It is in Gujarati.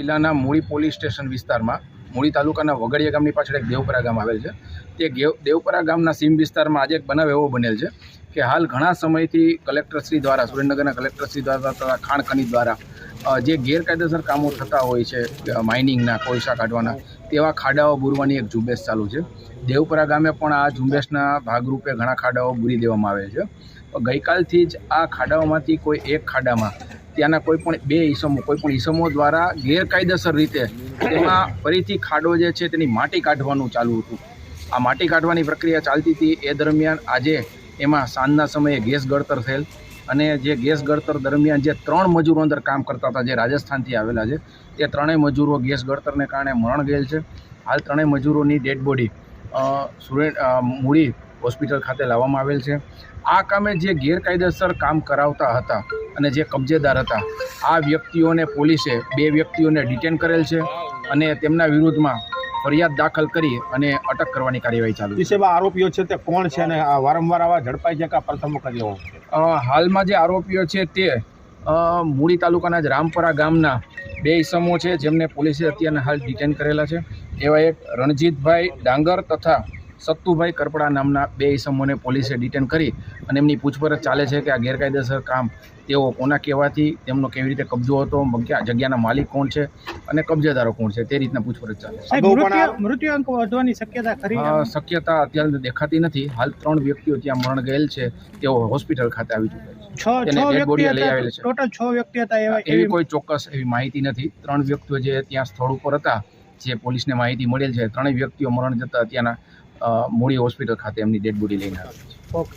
જિલ્લાના મૂળી પોલીસ સ્ટેશન વિસ્તારમાં, મૂળી તાલુકાના વગડિયા ગામની પાછળ એક દેવપરા ગામ આવેલ છે. તે દેવપરા ગામના સીમ વિસ્તારમાં આજે એક બનાવ એવો બનેલ છે કે હાલ ઘણા સમયથી કલેક્ટરશ્રી દ્વારા, સુરેન્દ્રનગરના કલેક્ટરશ્રી દ્વારા તથા ખાણ દ્વારા જે ગેરકાયદેસર કામો થતા હોય છે માઇનિંગના, કોલસા કાઢવાના, તેવા ખાડાઓ બૂરવાની એક ઝુંબેશ ચાલુ છે. દેવપરા ગામે પણ આ ઝુંબેશના ભાગરૂપે ઘણા ખાડાઓ બૂરી દેવામાં આવે છે. ગઈકાલથી જ આ ખાડાઓમાંથી કોઈ એક ખાડામાં ત્યાંના કોઈ પણ બે ઈસમો, કોઈ પણ ઈસમો દ્વારા ગેરકાયદેસર રીતે તેમાં ફરીથી ખાડો જે છે તેની માટી કાઢવાનું ચાલુ હતું. આ માટી કાઢવાની પ્રક્રિયા ચાલતી હતી. એ દરમિયાન આજે એમાં સાંજના સમયે ગેસ ગળતર થયેલ અને જે ગેસ ગળતર દરમિયાન જે ત્રણ મજૂરો અંદર કામ કરતા હતા, જે રાજસ્થાનથી આવેલા છે તે ત્રણેય મજૂરો ગેસ ગળતરને કારણે મરણ ગયેલ છે. હાલ ત્રણેય મજૂરોની ડેડ બોડી સુરે મૂળી હોસ્પિટલ ખાતે લાવવામાં આવેલ છે. આ કામે જે ગેરકાયદેસર કામ કરાવતા હતા અને જે કબજેદાર હતા આ વ્યક્તિઓને પોલીસે બે વ્યક્તિઓને ડિટેન કરેલ છે અને તેમના વિરુદ્ધમાં ફરિયાદ દાખલ કરી અને અટક કરવાની કાર્યવાહી ચાલુ છે. આરોપીઓ છે તે કોણ છે અને આ વારંવાર આવા ઝડપાઈ છે કે પ્રથમ વખત હાલમાં જે આરોપીઓ છે તે મૂળી તાલુકાના જ રામપરા ગામના બે ઈસમો છે જેમને પોલીસે અત્યારના હાલ ડિટેન કરેલા છે. એવા એક રણજીતભાઈ ડાંગર તથા સત્તુભાઈ કરપડા નામના બે ઇસમોને પોલીસે ડિટેન કરી અને એમની પૂછપરછ ચાલે છે કે આ ગેરકાયદેસર કામ તેઓ કોના કહેવાથી તેમનો કેવી રીતે કબજો હતો જગ્યાના માલિક કોણ છે અને કબજેદારો કોણ છે તે રીતના પૂછપરછ ચાલે છે. મૃત્યુ વધવાની શક્યતા ખરી શક્યતા અત્યારે દેખાતી નથી. હાલ ત્રણ વ્યક્તિઓ ત્યાં મરણ ગયેલ છે. તેઓ હોસ્પિટલ ખાતે આવી ચૂક્યા છે. છ છ તેને dead body લઈ આવેલ છે. ટોટલ છ વ્યક્તિ હતા એવી કોઈ ચોક્કસ એવી માહિતી નથી. ત્રણ વ્યક્તિઓ જે ત્યાં સ્થળ ઉપર હતા જે પોલીસને માહિતી મળેલ છે ત્રણેય વ્યક્તિઓ મરણ જતા ત્યાંના મૂળી હોસ્પિટલ ખાતે એમની ડેડ બોડી લઈને આવે છે. ઓકે.